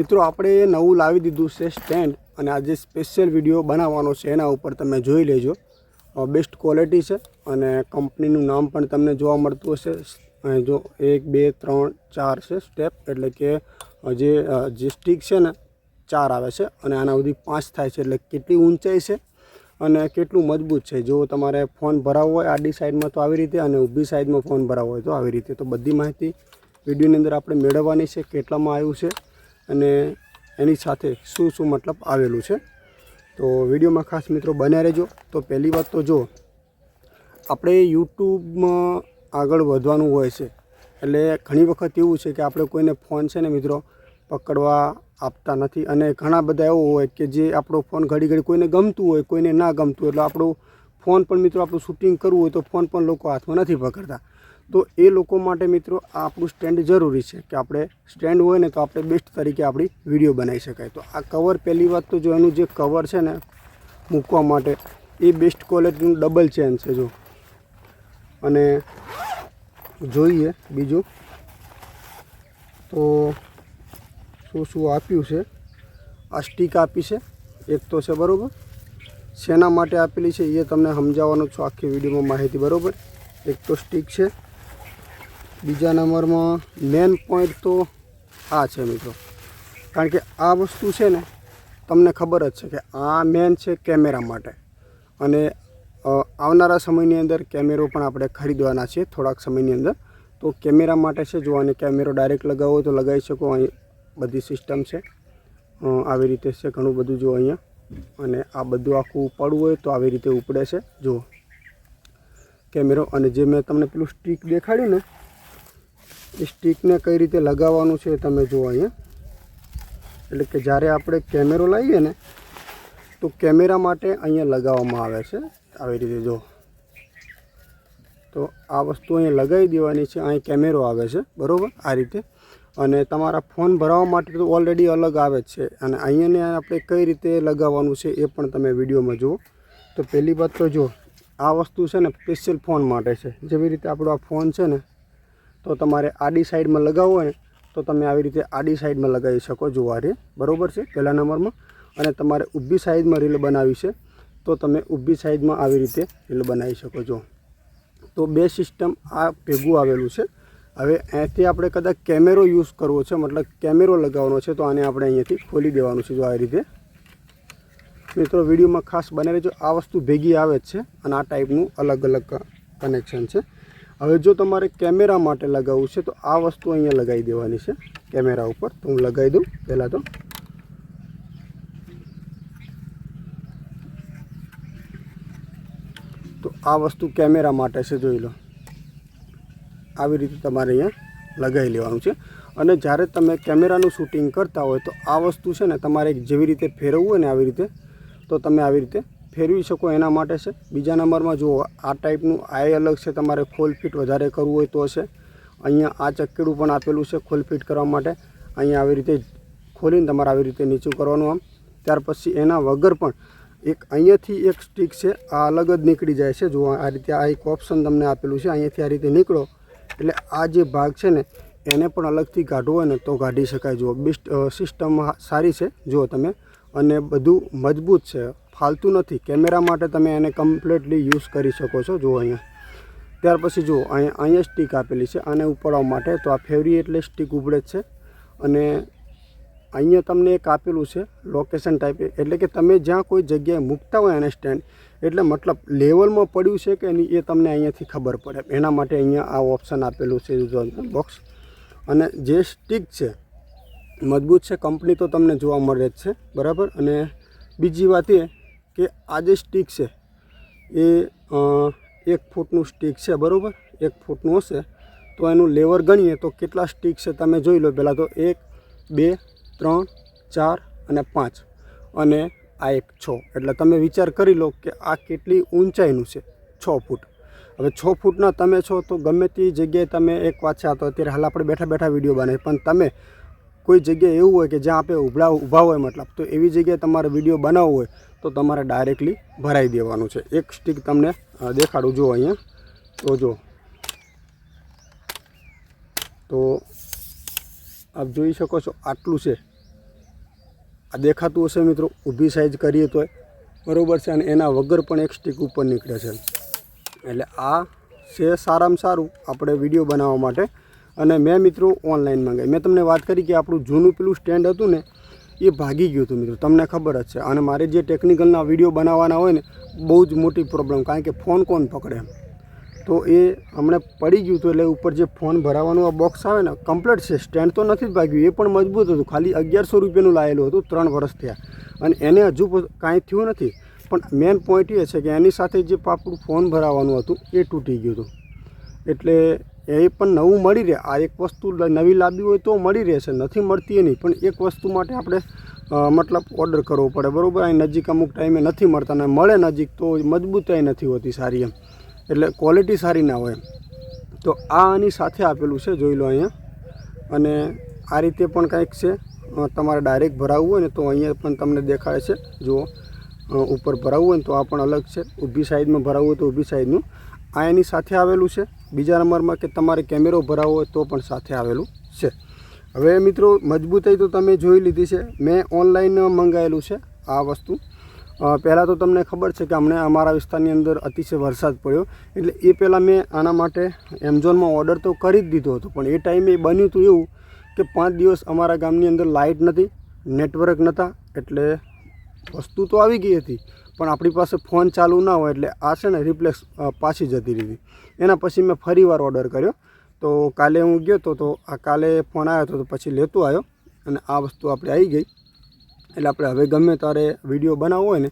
મિત્રો, આપણે નવું લાવી દીધું છે સ્ટેન્ડ અને આજે સ્પેશિયલ વીડિયો બનાવવાનો છે. એના ઉપર તમે જોઈ લેજો. બેસ્ટ ક્વોલિટી છે અને કંપનીનું નામ પણ તમને જોવા મળતું હશે. જો એક, બે, ત્રણ, ચાર છે સ્ટેપ, એટલે કે જે જે સ્ટીક છે ને, ચાર આવે છે અને આના સુધી પાંચ થાય છે, એટલે કેટલી ઊંચાઈ છે અને કેટલું મજબૂત છે. જો તમારે ફોન ભરાવવો હોય આડી સાઈડમાં તો આવી રીતે અને ઊભી સાઈડમાં ફોન ભરાવવો હોય તો આવી રીતે. તો બધી માહિતી વિડીયોની અંદર આપણે મેળવવાની છે, કેટલામાં આવ્યું છે અને એની સાથે શું શું મતલબ આવેલું છે. તો વિડીયોમાં ખાસ મિત્રો બન્યા રહેજો. તો પહેલી વાત તો જો, આપણે યુટ્યુબમાં આગળ વધવાનું હોય છે. એટલે ઘણી વખત એવું છે કે આપણે કોઈને ફોન છે ને મિત્રો પકડવા આપતા નથી. અને ઘણા બધા એવો હોય કે જે આપણો ફોન ઘડી ઘડી કોઈને ગમતું હોય, કોઈને ના ગમતું હોય. એટલે આપણો ફોન પણ મિત્રો આપણું શૂટિંગ કરવું હોય તો ફોન પણ લોકો હાથમાં નથી પકડતા. તો એ લોકો માટે મિત્રો આ આપણું સ્ટેન્ડ જરૂરી છે કે આપણે સ્ટેન્ડ હોય ને તો આપણે બેસ્ટ તરીકે આપણી વીડિયો બનાવી શકાય. તો આ કવર પહેલી વાત તો જો એનું જે કવર છે ને મૂકવા માટે એ બેસ્ટ ક્વોલિટીનું ડબલ ચેન છે જો. અને જોઈએ બીજું. તો શું શું આપ્યું છે? આ સ્ટીક આપી છે. એક તો છે બરાબર. શેના માટે આપેલી છે એ તમને સમજાવવાનું છું આખી વિડીયોમાં માહિતી બરાબર. એક તો સ્ટીક છે. બીજા નંબરમાં મેન પોઈન્ટ તો આ છે મિત્રો. કારણ કે આ વસ્તુ છે ને, તમને ખબર જ છે કે આ મેન છે કેમેરા માટે. અને આવનારા સમયની અંદર કેમેરો પણ આપણે ખરીદવાના છે થોડાક સમયની અંદર. તો કેમેરા માટે છે, જો આને કેમેરો ડાયરેક્ટ લગાવો તો લગાવી શકો. અહીં બધી સિસ્ટમ છે. આવી રીતે છે ઘણું બધું જો અહીંયા. અને આ બધું આખું ઉપાડવું હોય તો આવી રીતે ઉપડે છે. જુઓ કેમેરો. અને જે મેં તમને પેલું સ્ટીક દેખાડ્યું ને સ્ટીકને કઈ રીતે લગાવવાનું છે તમે જુઓ અહીંયા. એટલે કે જ્યારે આપણે કેમેરો લાવીએ ને, તો કેમેરા માટે અહીંયા લગાવવામાં આવે છે. આવી રીતે જો. તો આ વસ્તુ અહીંયા લગાવી દેવાની છે. અહીં કેમેરો આવે છે. બરાબર? આ રીતે. અને તમારા ફોન ભરાવવા માટે તો ઓલરેડી અલગ આવે જ છે. અને અહીંયાને આપણે કઈ રીતે લગાવવાનું છે એ પણ તમે વિડીયોમાં જુઓ. તો પહેલી વાત તો જો, આ વસ્તુ છે ને સ્પેશિયલ ફોન માટે છે. જેવી રીતે આપણો આ ફોન છે ને તો તમારે આડી સાઈડમાં લગાવવો હોય તો તમે આવી રીતે આડી સાઈડમાં લગાવી શકો જોવા આ રે બરાબર છે? પહેલા નંબરમાં. અને તમારે ઊભી સાઈડમાં રીલ બનાવી છે, તો તમે ઊભી સાઈડમાં આવી રીતે રીલ બનાવી શકો છો. તો બે સિસ્ટમ આ ભેગું આવેલું છે. હવે અહીંથી આપણે કદાચ કેમેરો યુઝ કરવો છે, મતલબ કેમેરો લગાવવાનો છે, તો આને આપણે અહીંયાથી ખોલી દેવાનું છે જો આ રીતે. મિત્રો, વિડીયોમાં ખાસ બને રહેજો આ વસ્તુ ભેગી આવે જ છે અને આ ટાઈપનું અલગ અલગ કનેક્શન છે. હવે જો તમારે કેમેરા માટે લગાવવું છે, તો આ વસ્તુ અહીંયા લગાવી દેવાની છે, કેમેરા ઉપર. તો હું લગાવી દઉં. પહેલાં તો તો આ વસ્તુ કેમેરા માટે છે, જોઈ લો. આવી રીતે તમારે અહીંયા લગાવી લેવાનું છે. અને જ્યારે તમે કેમેરાનું શૂટિંગ કરતા હોય, તો આ વસ્તુ છે ને, તમારે જેવી રીતે ફેરવવું હોય ને, આવી રીતે, તો તમે આવી રીતે ફેરવી શકો એના માટે છે. બીજા નંબરમાં જુઓ, આ ટાઈપનું આ અલગ છે, તમારે ખોલ ફિટ વધારે કરવું હોય તો છે અહીંયા આ ચક્કીડું પણ આપેલું છે ખોલ ફિટ કરવા માટે. અહીંયા આવી રીતે ખોલીને તમારે આવી રીતે નીચું કરવાનું આમ. ત્યાર પછી એના વગર પણ એક અહીંયાથી એક સ્ટીક છે, આ અલગ જ નીકળી જાય છે. જુઓ, આ રીતે આ એક ઓપ્શન તમને આપેલું છે. અહીંયાથી આ રીતે નીકળો. એટલે આ જે ભાગ છે ને, એને પણ અલગથી કાઢવો હોય ને તો કાઢી શકાય. જુઓ બેસ્ટ સિસ્ટમ સારી છે, જુઓ તમે. અને બધું મજબૂત છે. ફાલતું નથી. કેમેરા માટે તમે એને કમ્પ્લીટલી યુઝ કરી શકો છો. જુઓ અહીંયા. ત્યાર પછી જુઓ, અહીંયા અહીંયા સ્ટીક આપેલી છે. આને ઉપાડવા માટે તો આ ફેવરી એટલે સ્ટીક ઉભળે છે. અને અહીંયા તમને એક આપેલું છે લોકેશન ટાઈપ એટલે કે તમે જ્યાં કોઈ જગ્યાએ મૂકતા હોય એને સ્ટેન્ડ એટલે મતલબ લેવલમાં પડ્યું છે કે નહીં એ તમને અહીંયાથી ખબર પડે. એના માટે અહીંયા આ ઓપ્શન આપેલું છે બોક્સ અને જે સ્ટીક છે, મજબૂત છે કંપની તો તમને જોવા મળે જ છે. બરાબર? અને બીજી વાત એ કે આ જે સ્ટીક છે, એ એક ફૂટનું સ્ટીક છે, બરાબર? એક ફૂટનું હશે. તો એનું લેવર ગણીએ તો કેટલા સ્ટીક છે તમે જોઈ લો પહેલાં તો એક, બે, ત્રણ, ચાર અને પાંચ. અને આ એક છ. એટલે તમે વિચાર કરી લો કે આ કેટલી ઊંચાઈનું છે, છ ફૂટ. હવે છ ફૂટના તમે છો તો ગમે તે જગ્યાએ તમે એક વાંચ્યા તો અત્યારે હાલ આપણે બેઠા બેઠા વીડિયો બનાવીએ, પણ તમે કોઈ જગ્યાએ એવું હોય કે જ્યાં આપણે ઊભા ઊભા હોય મતલબ, તો એવી જગ્યાએ તમારે વીડિયો બનાવવો હોય તો તમારે ડાયરેક્ટલી ભરાઈ દેવાનું છે. એક સ્ટીક તમને દેખાડું જો અહીંયા. તો જો. તો આપ જોઈ શકો છો આટલું છે. આ દેખાતું હશે મિત્રો, ઊભી સાઈઝ કરીએ તોય. બરાબર છે, અને એના વગર પણ એક સ્ટીક ઉપર નીકળે છે. એટલે આ છે સારામાં સારું આપણે વીડિયો બનાવવા માટે. અને મેં મિત્રો ઓનલાઈન મંગાવી. મેં તમને વાત કરી કે આપણું જૂનું પેલું સ્ટેન્ડ હતું ને એ ભાગી ગયું હતું મિત્રો. તમને ખબર જ છે. અને મારે જે ટેકનિકલના વીડિયો બનાવવાના હોય ને, બહુ જ મોટી પ્રોબ્લેમ કારણ કે ફોન કોણ પકડે તો એ હમણાં પડી ગયું હતું એટલે ઉપર જે ફોન ભરાવાનું આ બોક્સ આવે ને કમ્પ્લીટ છે. સ્ટેન્ડ તો નથી જ ભાગ્યું. એ પણ મજબૂત હતું. ખાલી અગિયારસો રૂપિયાનું લાયેલું હતું, ત્રણ વર્ષ થયા. અને એને હજુ કાંઈ થયું નથી. પણ મેન પોઈન્ટ એ છે કે એની સાથે જે આપણું ફોન ભરાવાનું હતું, એ તૂટી ગયું હતું. એટલે એ પણ નવું મળી રહે. આ એક વસ્તુ નવી લાવવી હોય તો મળી રહેશે, નથી મળતી એ નહીં પણ એક વસ્તુ માટે આપણે મતલબ ઓર્ડર કરવો પડે. બરાબર? અહીં નજીક અમુક ટાઈમે નથી મળતા ને મળે નજીક તો મજબૂતાઈ નથી હોતી સારી એમ. એટલે ક્વોલિટી સારી ના હોય તો આ આની સાથે આપેલું છે, જોઈ લો અહીંયા. અને આ રીતે પણ કંઈક છે. તમારે ડાયરેક્ટ ભરાવવું હોય ને તો અહીંયા પણ તમને દેખાડે છે. જુઓ. ઉપર ભરાવવું હોય ને તો આ પણ અલગ છે. ઊભી સાઈડમાં ભરાવવું હોય તો ઊભી સાઈડનું આ એની સાથે આવેલું છે. બીજા નંબરમાં કે તમારે કેમેરો ભરાવો હોય તો પણ સાથે આવેલું છે. હવે મિત્રો મજબૂતાઈ તો તમે જોઈ લીધી છે. મેં ઓનલાઈન મંગાવેલું છે આ વસ્તુ. પહેલાં તો તમને ખબર છે કે અમને અમારા વિસ્તારની અંદર અતિશય વરસાદ પડ્યો. એટલે એ પહેલાં મેં આના માટે એમેઝોનમાં ઓર્ડર તો કરી જ દીધો હતો. પણ એ ટાઈમે બન્યું હતું એવું કે પાંચ દિવસ અમારા ગામની અંદર લાઇટ નથી નેટવર્ક નહોતા, એટલે વસ્તુ તો આવી ગઈ હતી, પણ આપણી પાસે ફોન ચાલુ ના હોય એટલે આ છે ને રિપ્લેસ પાછી જતી રહી. એના પછી મેં ફરી વાર ઓર્ડર કર્યો. તો કાલે હું ગયો તો તો આ કાલે ફોન આવ્યો તો પછી લેતો આવ્યો અને આ વસ્તુ આપણે આવી ગઈ. એટલે આપણે હવે ગમે ત્યારે વીડિયો બનાવવો હોય ને,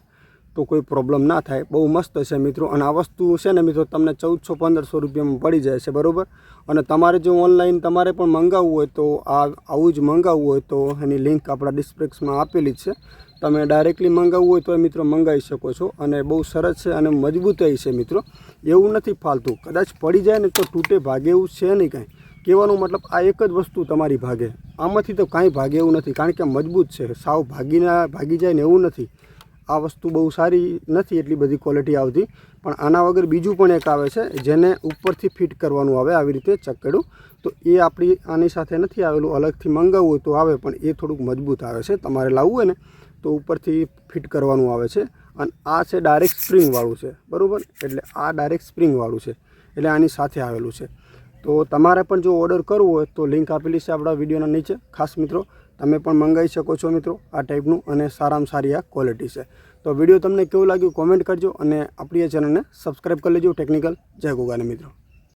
તો કોઈ પ્રોબ્લેમ ના થાય. બહુ મસ્ત છે મિત્રો. અને આ વસ્તુ છે ને મિત્રો તમને ચૌદસો, પંદરસો રૂપિયામાં પડી જાય છે, બરાબર? અને તમારે જો ઓનલાઈન તમારે પણ મંગાવવું હોય તો આ, આવું જ મંગાવવું હોય તો એની લિંક આપણા ડિસ્ક્રિપ્શનમાં આપેલી જ છે. તમે ડાયરેક્ટલી મંગાવવું હોય તો મિત્રો મંગાવી શકો છો અને બહુ સરસ છે અને મજબૂતાઈ છે મિત્રો. એવું નથી ફાલતું. કદાચ પડી જાય ને તો તૂટે ભાગે એવું છે નહીં કાંઈ. કહેવાનો મતલબ આ એક જ વસ્તુ તમારી ભાગે. આમાંથી તો કાંઈ ભાગે એવું નથી. કારણ કે મજબૂત છે. સાવ ભાગીના ભાગી જાય ને એવું નથી. આ વસ્તુ બહુ સારી નથી એટલી બધી ક્વોલિટી આવતી. પણ આના વગર બીજું પણ એક આવે છે, જેને ઉપરથી ફિટ કરવાનું આવે આવી રીતે ચક્કડું. તો એ આપણી આની સાથે નથી આવેલું. અલગથી મંગાવવું હોય તો આવે, પણ એ થોડુંક મજબૂત આવે છે. તમારે લાવવું હોય ને તો ઉપરથી ફિટ કરવાનું આવે છે. અને આ છે ડાયરેક્ટ સ્પ્રિંગવાળું છે. બરાબર? એટલે આ ડાયરેક્ટ સ્પ્રિંગવાળું છે. એટલે આની સાથે આવેલું છે. તો તમારે પણ જો ઓર્ડર કરવો હોય તો લિંક આપેલી છે આપણા વિડીયોના નીચે. ખાસ મિત્રો, તમે પણ મંગાવી શકો છો મિત્રો આ ટાઈપનું અને સારામાં સારી આ ક્વોલિટી છે. તો વીડિયો તમને કેવું લાગ્યું કોમેન્ટ કરજો અને આપણી આ ચેનલને સબસ્ક્રાઈબ કરી લેજો ટેકનિકલ જય ગોગાને મિત્રો.